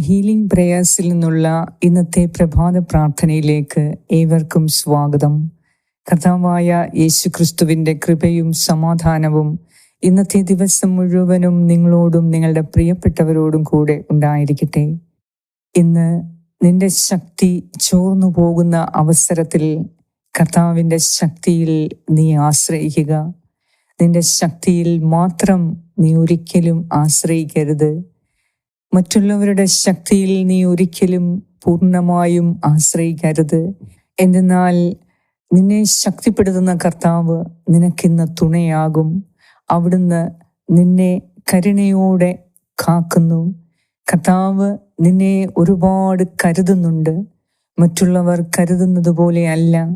Healing പ്രേയേഴ്സിൽ നിന്നുള്ള ഇന്നത്തെ പ്രഭാത പ്രാർത്ഥനയിലേക്ക് ഏവർക്കും സ്വാഗതം. കഥാവായ യേശു ക്രിസ്തുവിന്റെ കൃപയും സമാധാനവും ഇന്നത്തെ ദിവസം മുഴുവനും നിങ്ങളോടും നിങ്ങളുടെ പ്രിയപ്പെട്ടവരോടും കൂടെ ഉണ്ടായിരിക്കട്ടെ. ഇന്ന് നിന്റെ ശക്തി ചോർന്നു പോകുന്ന അവസരത്തിൽ കർത്താവിന്റെ ശക്തിയിൽ നീ ആശ്രയിക്കുക. നിന്റെ ശക്തിയിൽ മാത്രം നീ ഒരിക്കലും ആശ്രയിക്കരുത്. മറ്റുള്ളവരുടെ ശക്തിയിൽ നീ ഒരിക്കലും പൂർണമായും ആശ്രയിക്കരുത്. എന്നാൽ നിന്നെ ശക്തിപ്പെടുത്തുന്ന കർത്താവ് നിനക്കിന്ന് തുണയാകും. അവിടുന്ന് നിന്നെ കരുണയോടെ കാക്കുന്നു. കർത്താവ് നിന്നെ ഒരുപാട് കരുതുന്നുണ്ട്. മറ്റുള്ളവർ കരുതുന്നത് പോലെ അല്ല.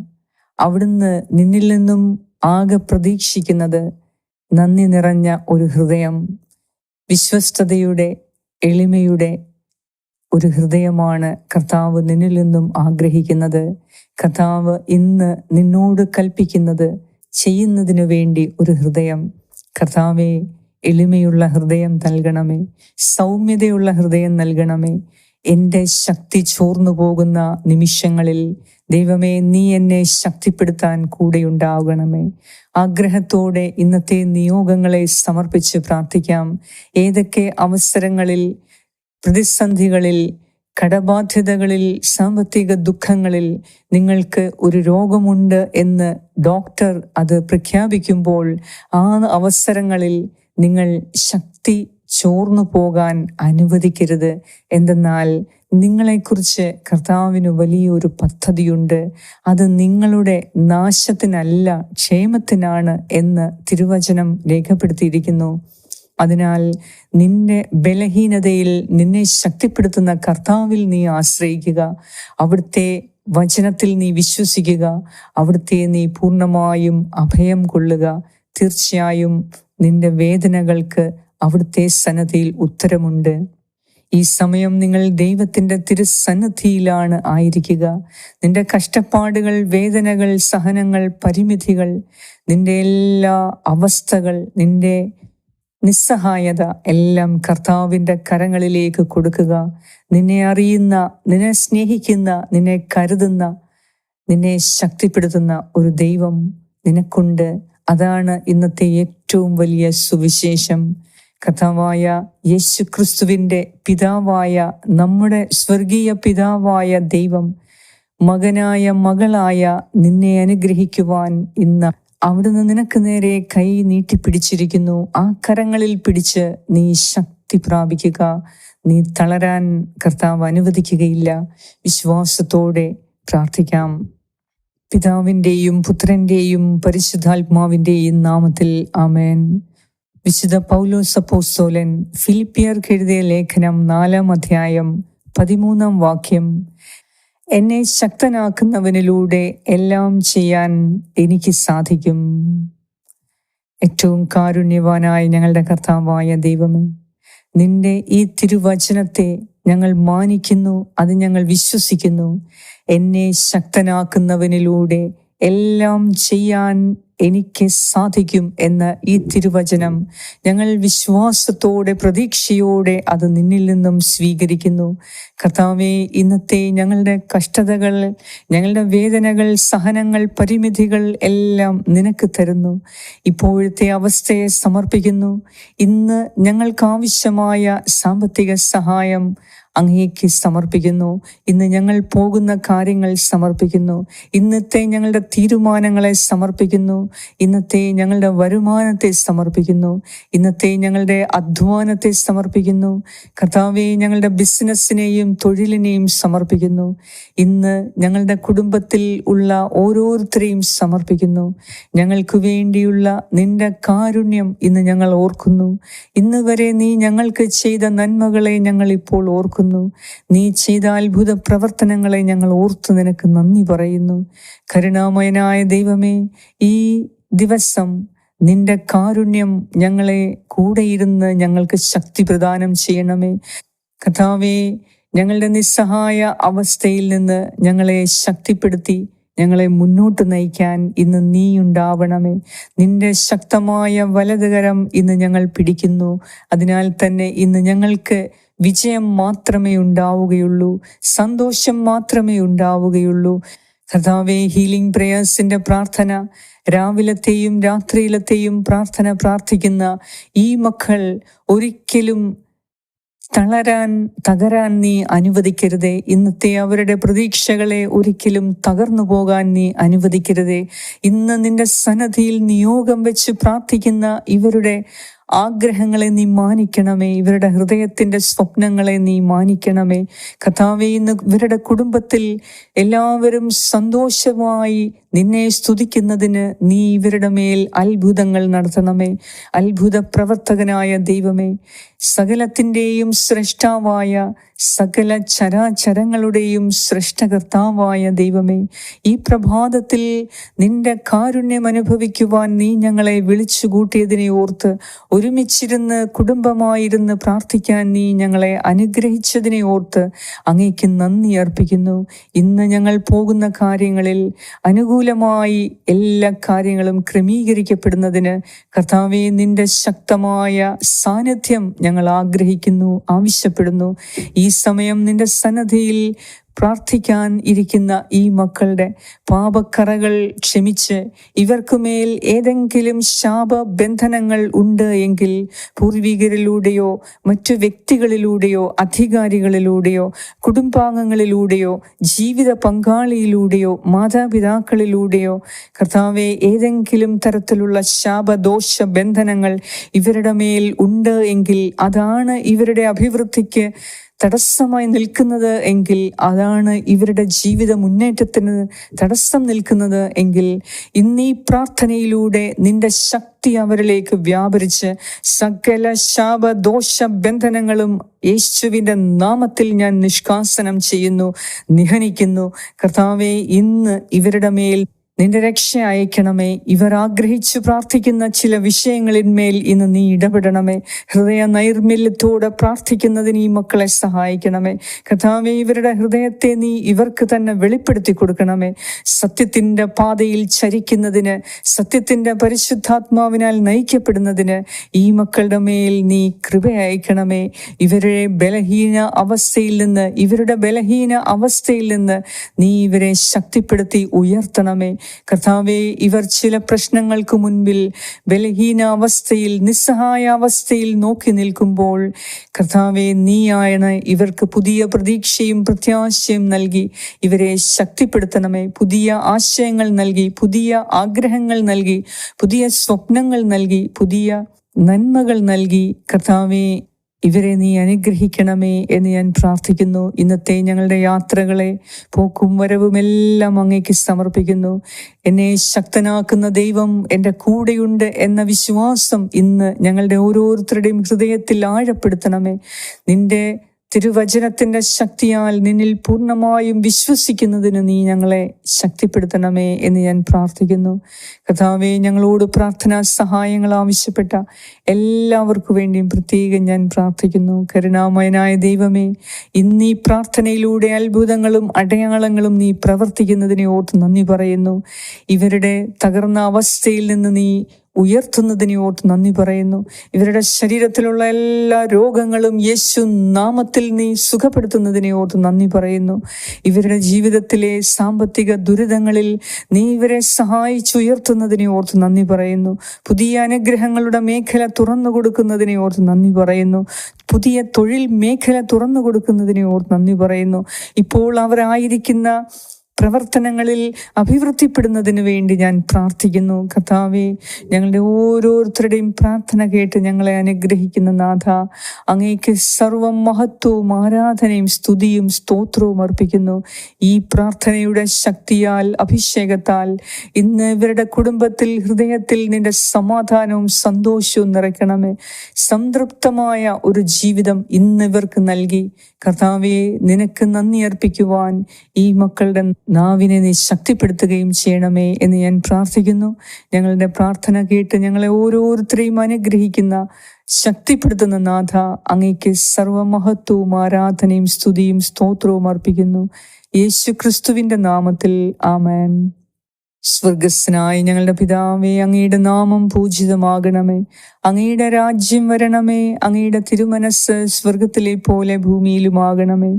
അവിടുന്ന് നിന്നിൽ നിന്നും ആകെ പ്രതീക്ഷിക്കുന്നത് നന്ദി നിറഞ്ഞ ഒരു ഹൃദയം. വിശ്വസ്തതയുടെ എളിമയുടെ ഒരു ഹൃദയമാണ് കർത്താവ് നിന്നിൽ നിന്നും ആഗ്രഹിക്കുന്നത്. കർത്താവ് ഇന്ന് നിന്നോട് കൽപ്പിക്കുന്നത് ചെയ്യുന്നതിനു വേണ്ടി ഒരു ഹൃദയം. കർത്താവെ എളിമയുള്ള ഹൃദയം നൽകണമേ. സൗമ്യതയുള്ള ഹൃദയം നൽകണമേ. എന്റെ ശക്തി ചോർന്നു പോകുന്ന നിമിഷങ്ങളിൽ ദൈവമേ നീ എന്നെ ശക്തിപ്പെടുത്താൻ കൂടെയുണ്ടാകണമേ. ആഗ്രഹത്തോടെ ഇന്നത്തെ നിയോഗങ്ങളെ സമർപ്പിച്ച് പ്രാർത്ഥിക്കാം. ഏതൊക്കെ അവസരങ്ങളിൽ പ്രതിസന്ധികളിൽ കടബാധ്യതകളിൽ സാമ്പത്തിക ദുഃഖങ്ങളിൽ നിങ്ങൾക്ക് ഒരു രോഗമുണ്ട് എന്ന് ഡോക്ടർ അത് പ്രഖ്യാപിക്കുമ്പോൾ ആ അവസരങ്ങളിൽ നിങ്ങൾ ശക്തി ചോർന്നു പോകാൻ അനുവദിക്കരുത്. എന്തെന്നാൽ നിങ്ങളെക്കുറിച്ച് കർത്താവിന് വലിയൊരു പദ്ധതിയുണ്ട്. അത് നിങ്ങളുടെ നാശത്തിനല്ല ക്ഷേമത്തിനാണ് എന്ന് തിരുവചനം രേഖപ്പെടുത്തിയിരിക്കുന്നു. അതിനാൽ നിന്റെ ബലഹീനതയിൽ നിന്നെ ശക്തിപ്പെടുത്തുന്ന കർത്താവിൽ നീ ആശ്രയിക്കുക. അവിടുത്തെ വചനത്തിൽ നീ വിശ്വസിക്കുക. അവിടുത്തെ നീ പൂർണമായും അഭയം കൊള്ളുക. തീർച്ചയായും നിന്റെ വേദനകൾക്ക് അവിടുത്തെ സന്നദ്ധയിൽ ഉത്തരമുണ്ട്. ഈ സമയം നിങ്ങൾ ദൈവത്തിന്റെ തിരുസന്നദ്ധിയിലാണ് ആയിരിക്കുക. നിന്റെ കഷ്ടപ്പാടുകൾ വേദനകൾ സഹനങ്ങൾ പരിമിതികൾ നിന്റെ എല്ലാ അവസ്ഥകൾ നിന്റെ നിസ്സഹായത എല്ലാം കർത്താവിന്റെ കരങ്ങളിലേക്ക് കൊടുക്കുക. നിന്നെ അറിയുന്ന നിന്നെ സ്നേഹിക്കുന്ന നിന്നെ കരുതുന്ന നിന്നെ ശക്തിപ്പെടുത്തുന്ന ഒരു ദൈവം നിനക്കുണ്ട്. അതാണ് ഇന്നത്തെ ഏറ്റവും വലിയ സുവിശേഷം. കഥാവായ യേശു ക്രിസ്തുവിന്റെ പിതാവായ നമ്മുടെ സ്വർഗീയ പിതാവായ ദൈവം മകനായ മകളായ നിന്നെ അനുഗ്രഹിക്കുവാൻ ഇന്ന് അവിടുന്ന് നിനക്ക് നേരെ കൈ നീട്ടിപ്പിടിച്ചിരിക്കുന്നു ആ കരങ്ങളിൽ പിടിച്ച് നീ ശക്തി പ്രാപിക്കുക. നീ തളരാൻ കർത്താവ് അനുവദിക്കുകയില്ല. വിശ്വാസത്തോടെ പ്രാർത്ഥിക്കാം. പിതാവിന്റെയും പുത്രന്റെയും പരിശുദ്ധാത്മാവിന്റെയും നാമത്തിൽ ആമേൻ. വിശുദ്ധ പൗലോസ് അപ്പോസ്തോലൻ ഫിലിപ്പിയർക്ക് എഴുതിയ ലേഖനം നാലാം അധ്യായം പതിമൂന്നാം വാക്യം എന്നെ ശക്തനാക്കുന്നവനിലൂടെ എല്ലാം ചെയ്യാൻ എനിക്ക് സാധിക്കും. ഏറ്റവും കാരുണ്യവാനായ ഞങ്ങളുടെ കർത്താവായ ദൈവമേ നിന്റെ ഈ തിരുവചനത്തെ ഞങ്ങൾ മാനിക്കുന്നു അത് ഞങ്ങൾ വിശ്വസിക്കുന്നു. എന്നെ ശക്തനാക്കുന്നവനിലൂടെ എല്ലാം ചെയ്യാൻ എനിക്ക് സാധിക്കും എന്ന ഈ തിരുവചനം ഞങ്ങൾ വിശ്വാസത്തോടെ പ്രതീക്ഷയോടെ അത് നിന്നിൽ നിന്നും സ്വീകരിക്കുന്നു. കർത്താവെ ഇന്നത്തെ ഞങ്ങളുടെ കഷ്ടതകൾ ഞങ്ങളുടെ വേദനകൾ സഹനങ്ങൾ പരിമിതികൾ എല്ലാം നിനക്ക് തരുന്നു. ഇപ്പോഴത്തെ അവസ്ഥയെ സമർപ്പിക്കുന്നു. ഇന്ന് ഞങ്ങൾക്ക് ആവശ്യമായ സാമ്പത്തിക സഹായം അങ്ങേക്ക് സമർപ്പിക്കുന്നു. ഇന്ന് ഞങ്ങൾ പോകുന്ന കാര്യങ്ങൾ സമർപ്പിക്കുന്നു. ഇന്നത്തെ ഞങ്ങളുടെ തീരുമാനങ്ങളെ സമർപ്പിക്കുന്നു. ഇന്നത്തെ ഞങ്ങളുടെ വരുമാനത്തെ സമർപ്പിക്കുന്നു. ഇന്നത്തെ ഞങ്ങളുടെ അധ്വാനത്തെ സമർപ്പിക്കുന്നു. കർത്താവെ ഞങ്ങളുടെ ബിസിനസ്സിനെയും തൊഴിലിനെയും സമർപ്പിക്കുന്നു. ഇന്ന് ഞങ്ങളുടെ കുടുംബത്തിൽ ഉള്ള ഓരോരുത്തരെയും സമർപ്പിക്കുന്നു. ഞങ്ങൾക്ക് വേണ്ടിയുള്ള നിന്റെ കാരുണ്യം ഇന്ന് ഞങ്ങൾ ഓർക്കുന്നു. ഇന്ന് വരെ നീ ഞങ്ങൾക്ക് ചെയ്ത നന്മകളെ ഞങ്ങൾ ഇപ്പോൾ ഓർക്കുന്നു. നീ ചെയ്ത അത്ഭുത പ്രവർത്തനങ്ങളെ ഞങ്ങൾ ഓർത്തു നിനക്ക് നന്ദി പറയുന്നു. കരുണാമയനായ ദൈവമേ ഈ ദിവസം നിന്റെ കാരുണ്യം ഞങ്ങളെ കൂടെയിരുന്ന് ഞങ്ങൾക്ക് ശക്തി പ്രദാനം ചെയ്യണമേ. കഥാവേ ഞങ്ങളുടെ നിസ്സഹായ അവസ്ഥയിൽ നിന്ന് ഞങ്ങളെ ശക്തിപ്പെടുത്തി ഞങ്ങളെ മുന്നോട്ട് നയിക്കാൻ ഇന്ന് നീ ഉണ്ടാവണമേ. നിന്റെ ശക്തമായ വലതുകരം ഇന്ന് ഞങ്ങൾ പിടിക്കുന്നു. അതിനാൽ തന്നെ ഇന്ന് ഞങ്ങൾക്ക് വിജയം മാത്രമേ ഉണ്ടാവുകയുള്ളൂ സന്തോഷം മാത്രമേ ഉണ്ടാവുകയുള്ളൂ. കഥാവേ ഹീലിംഗ് പ്രേയേഴ്സിന്റെ പ്രാർത്ഥന രാവിലത്തെയും രാത്രിയിലത്തെയും പ്രാർത്ഥന പ്രാർത്ഥിക്കുന്ന ഈ മക്കൾ ഒരിക്കലും തളരാൻ തകരാൻ നീ അനുവദിക്കരുതേ. ഇന്നത്തെ അവരുടെ പ്രതീക്ഷകളെ ഒരിക്കലും തകർന്നു പോകാൻ നീ അനുവദിക്കരുതേ. ഇന്ന് നിന്റെ സന്നദ്ധിയിൽ നിയോഗം വെച്ച് പ്രാർത്ഥിക്കുന്ന ഇവരുടെ ആഗ്രഹങ്ങളെ നീ മാനിക്കണമേ. ഇവരുടെ ഹൃദയത്തിന്റെ സ്വപ്നങ്ങളെ നീ മാനിക്കണമേ. കഥാവെ ഇന്ന് ഇവരുടെ കുടുംബത്തിൽ എല്ലാവരും സന്തോഷമായി നിന്നെ സ്തുതിക്കുന്നതിന് നീ ഇവരുടെ മേൽ അത്ഭുതങ്ങൾ നടത്തണമേ. അത്ഭുത പ്രവർത്തകനായ ദൈവമേ സകലത്തിന്റെയും സൃഷ്ടാവായ സകല ചരാചരങ്ങളുടെയും സൃഷ്ടകർത്താവായ ദൈവമേ ഈ പ്രഭാതത്തിൽ നിന്റെ കാരുണ്യം അനുഭവിക്കുവാൻ നീ ഞങ്ങളെ വിളിച്ചു കൂട്ടിയതിനെ ഓർത്ത് ഒരുമിച്ചിരുന്ന് കുടുംബമായിരുന്ന് പ്രാർത്ഥിക്കാൻ നീ ഞങ്ങളെ അനുഗ്രഹിച്ചതിനെ ഓർത്ത് അങ്ങേക്ക് നന്ദി അർപ്പിക്കുന്നു. ഇന്ന് ഞങ്ങൾ പോകുന്ന കാര്യങ്ങളിൽ അനുകൂലമായി എല്ലാ കാര്യങ്ങളും ക്രമീകരിക്കപ്പെടുന്നതിന് കർത്താവെ നിന്റെ ശക്തമായ സാന്നിധ്യം ഞങ്ങൾ ആഗ്രഹിക്കുന്നു ആവശ്യപ്പെടുന്നു. ഈ സമയം നിന്റെ സന്നദ്ധിയിൽ പ്രാർത്ഥിക്കാൻ ഇരിക്കുന്ന ഈ മക്കളുടെ പാപക്കറകൾ ക്ഷമിച്ച് ഇവർക്കുമേൽ ഏതെങ്കിലും ശാപബന്ധനങ്ങൾ ഉണ്ട് എങ്കിൽ പൂർവികരിലൂടെയോ മറ്റു വ്യക്തികളിലൂടെയോ അധികാരികളിലൂടെയോ കുടുംബാംഗങ്ങളിലൂടെയോ ജീവിത പങ്കാളിയിലൂടെയോ മാതാപിതാക്കളിലൂടെയോ കർത്താവെ ഏതെങ്കിലും തരത്തിലുള്ള ശാപദോഷ ബന്ധനങ്ങൾ ഇവരുടെ മേൽ ഉണ്ട് എങ്കിൽ അതാണ് ഇവരുടെ അഭിവൃദ്ധിക്ക് തടസ്സമായി നിൽക്കുന്നത് എങ്കിൽ അതാണ് ഇവരുടെ ജീവിത മുന്നേറ്റത്തിന് തടസ്സം നിൽക്കുന്നത് എങ്കിൽ ഇന്നീ പ്രാർത്ഥനയിലൂടെ നിന്റെ ശക്തി അവരിലേക്ക് വ്യാപരിച്ച് സകല ശാപദോഷ ബന്ധനങ്ങളും യേശുവിന്റെ നാമത്തിൽ ഞാൻ നിഷ്കാസനം ചെയ്യുന്നു നിഹനിക്കുന്നു. കർത്താവെ ഇന്ന് ഇവരുടെ മേൽ നിന്റെ രക്ഷ അയക്കണമേ. ഇവർ ആഗ്രഹിച്ചു പ്രാർത്ഥിക്കുന്ന ചില വിഷയങ്ങളിന്മേൽ ഇന്ന് നീ ഇടപെടണമേ. ഹൃദയ നൈർമല്യത്തോടെ പ്രാർത്ഥിക്കുന്നതിന് ഈ മക്കളെ സഹായിക്കണമേ. കഥാവെ ഇവരുടെ ഹൃദയത്തെ നീ ഇവർക്ക് തന്നെ വെളിപ്പെടുത്തി കൊടുക്കണമേ. സത്യത്തിന്റെ പാതയിൽ ചരിക്കുന്നതിന് സത്യത്തിന്റെ പരിശുദ്ധാത്മാവിനാൽ നയിക്കപ്പെടുന്നതിന് ഈ മക്കളുടെ മേൽ നീ കൃപ അയക്കണമേ. ബലഹീന അവസ്ഥയിൽ നിന്ന് ഇവരുടെ ബലഹീന അവസ്ഥയിൽ നിന്ന് നീ ഇവരെ ശക്തിപ്പെടുത്തി ഉയർത്തണമേ. കർത്താവെ ഇവർ ചില പ്രശ്നങ്ങൾക്ക് മുൻപിൽ ബലഹീന അവസ്ഥയിൽ നിസ്സഹായ അവസ്ഥയിൽ നോക്കി നിൽക്കുമ്പോൾ കർത്താവെ നീയാണ് ഇവർക്ക് പുതിയ പ്രതീക്ഷയും പ്രത്യാശയും നൽകി ഇവരെ ശക്തിപ്പെടുത്തണമേ. പുതിയ ആശയങ്ങൾ നൽകി പുതിയ ആഗ്രഹങ്ങൾ നൽകി പുതിയ സ്വപ്നങ്ങൾ നൽകി പുതിയ നന്മകൾ നൽകി കർത്താവെ ഇവരെ നീ അനുഗ്രഹിക്കണമേ എന്ന് ഞാൻ പ്രാർത്ഥിക്കുന്നു. ഇന്നത്തെ ഞങ്ങളുടെ യാത്രകളെ പോക്കും വരവുമെല്ലാം അങ്ങേക്ക് സമർപ്പിക്കുന്നു. എന്നെ ശക്തനാക്കുന്ന ദൈവം എന്റെ കൂടെയുണ്ട് എന്ന വിശ്വാസം ഇന്ന് ഞങ്ങളുടെ ഓരോരുത്തരുടെയും ഹൃദയത്തിൽ ആഴപ്പെടുത്തണമേ. നിന്റെ തിരുവചനത്തിന്റെ ശക്തിയാൽ നിന്നിൽ പൂർണമായും വിശ്വസിക്കുന്നതിന് നീ ഞങ്ങളെ ശക്തിപ്പെടുത്തണമേ എന്ന് ഞാൻ പ്രാർത്ഥിക്കുന്നു. കഥാവെ ഞങ്ങളോട് പ്രാർത്ഥനാ സഹായങ്ങൾ ആവശ്യപ്പെട്ട എല്ലാവർക്കു വേണ്ടിയും പ്രത്യേകം ഞാൻ പ്രാർത്ഥിക്കുന്നു. കരുണാമയനായ ദൈവമേ ഇന്നീ പ്രാർത്ഥനയിലൂടെ അത്ഭുതങ്ങളും അടയാളങ്ങളും നീ പ്രവർത്തിക്കുന്നതിനെ ഓർത്ത് നന്ദി പറയുന്നു. ഇവരുടെ തകർന്ന അവസ്ഥയിൽ നിന്ന് നീ ഉയർത്തുന്നതിനെ ഓർത്ത് നന്ദി പറയുന്നു. ഇവരുടെ ശരീരത്തിലുള്ള എല്ലാ രോഗങ്ങളും യേശു നാമത്തിൽ നീ സുഖപ്പെടുത്തുന്നതിനെ ഓർത്ത് നന്ദി പറയുന്നു. ഇവരുടെ ജീവിതത്തിലെ സാമ്പത്തിക ദുരിതങ്ങളിൽ നീ ഇവരെ സഹായിച്ചുയർത്തുന്നതിനെ ഓർത്ത് നന്ദി പറയുന്നു. പുതിയ അനുഗ്രഹങ്ങളുടെ മേഖല തുറന്നു കൊടുക്കുന്നതിനെ ഓർത്ത് നന്ദി പറയുന്നു. പുതിയ തൊഴിൽ മേഖല തുറന്നു കൊടുക്കുന്നതിനെ ഓർത്ത് നന്ദി പറയുന്നു. ഇപ്പോൾ അവരായിരിക്കുന്ന പ്രവർത്തനങ്ങളിൽ അഭിവൃദ്ധിപ്പെടുന്നതിന് വേണ്ടി ഞാൻ പ്രാർത്ഥിക്കുന്നു. കഥാവെ ഞങ്ങളുടെ ഓരോരുത്തരുടെയും പ്രാർത്ഥന കേട്ട് ഞങ്ങളെ അനുഗ്രഹിക്കുന്ന നാഥ അങ്ങേക്ക് സർവം മഹത്വവും ആരാധനയും സ്തുതിയും സ്തോത്രവും അർപ്പിക്കുന്നു. ഈ പ്രാർത്ഥനയുടെ ശക്തിയാൽ അഭിഷേകത്താൽ ഇന്ന് ഇവരുടെ കുടുംബത്തിൽ ഹൃദയത്തിൽ നിന്റെ സമാധാനവും സന്തോഷവും നിറയ്ക്കണമേ. സംതൃപ്തമായ ഒരു ജീവിതം ഇന്ന് ഇവർക്ക് നൽകി. കർത്താവെ നിനക്ക് നന്ദി അർപ്പിക്കുവാൻ ഈ മക്കളുടെ നാവിനെ നീ ശക്തിപ്പെടുത്തുകയും ചെയ്യണമേ എന്ന് ഞാൻ പ്രാർത്ഥിക്കുന്നു. ഞങ്ങളുടെ പ്രാർത്ഥന കേട്ട് ഞങ്ങളെ ഓരോരുത്തരെയും അനുഗ്രഹിക്കുന്ന ശക്തിപ്പെടുത്തുന്ന നാഥ അങ്ങയ്ക്ക് സർവമഹത്വവും ആരാധനയും സ്തുതിയും സ്തോത്രവും അർപ്പിക്കുന്നു. യേശു ക്രിസ്തുവിന്റെ നാമത്തിൽ ആമേൻ. സ്വർഗസ്നായ ഞങ്ങളുടെ പിതാവേ അങ്ങയുടെ നാമം പൂജിതമാകണമേ. അങ്ങയുടെ രാജ്യം വരണമേ. അങ്ങയുടെ തിരുമനസ് സ്വർഗത്തിലെ പോലെ ഭൂമിയിലുമാകണമേ.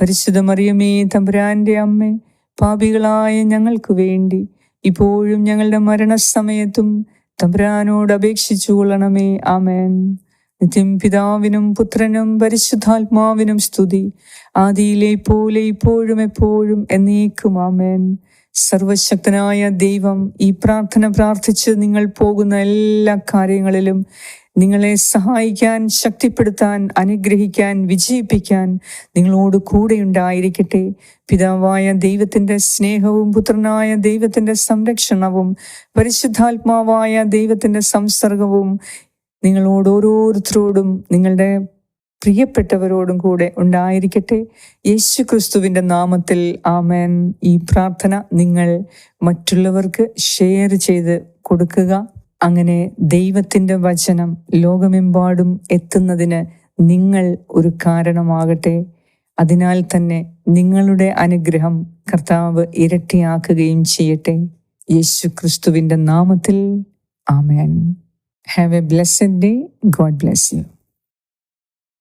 പരിശുദ്ധ മറിയമേ തമ്പുരാന്റെ അമ്മേ പാപികളായ ഞങ്ങൾക്ക് വേണ്ടി ഇപ്പോഴും ഞങ്ങളുടെ മരണസമയത്തും തമ്പുരാനോട് അപേക്ഷിച്ചു കൊള്ളണമേ. ആമേൻ. നിത്യം പിതാവിനും പുത്രനും പരിശുദ്ധാത്മാവിനും സ്തുതി. ആദിയിലെ പോലെ ഇപ്പോഴും എപ്പോഴും എന്നേക്കും ആമേൻ. സർവശക്തനായ ദൈവം ഈ പ്രാർത്ഥന പ്രാർത്ഥിച്ച് നിങ്ങൾ പോകുന്ന എല്ലാ കാര്യങ്ങളിലും നിങ്ങളെ സഹായിക്കാൻ ശക്തിപ്പെടുത്താൻ അനുഗ്രഹിക്കാൻ വിജയിപ്പിക്കാൻ നിങ്ങളോട് കൂടെ ഉണ്ടായിരിക്കട്ടെ പിതാവായ ദൈവത്തിന്റെ സ്നേഹവും പുത്രനായ ദൈവത്തിന്റെ സംരക്ഷണവും പരിശുദ്ധാത്മാവായ ദൈവത്തിന്റെ സംസർഗവും നിങ്ങളോട് ഓരോരുത്തരോടും നിങ്ങളുടെ പ്രിയപ്പെട്ടവരോടും കൂടെ ഉണ്ടായിരിക്കട്ടെ. യേശു ക്രിസ്തുവിന്റെ നാമത്തിൽ ആമേൻ. ഈ പ്രാർത്ഥന നിങ്ങൾ മറ്റുള്ളവർക്ക് ഷെയർ ചെയ്ത് കൊടുക്കുക. അങ്ങനെ ദൈവത്തിന്റെ വചനം ലോകമെമ്പാടും എത്തുന്നതിന് നിങ്ങൾ ഒരു കാരണമാകട്ടെ. അതിനാൽ തന്നെ നിങ്ങളുടെ അനുഗ്രഹം കർത്താവ് ഇരട്ടിയാക്കുകയും ചെയ്യട്ടെ. യേശു ക്രിസ്തുവിന്റെ നാമത്തിൽ. Amen. Have a blessed day God bless you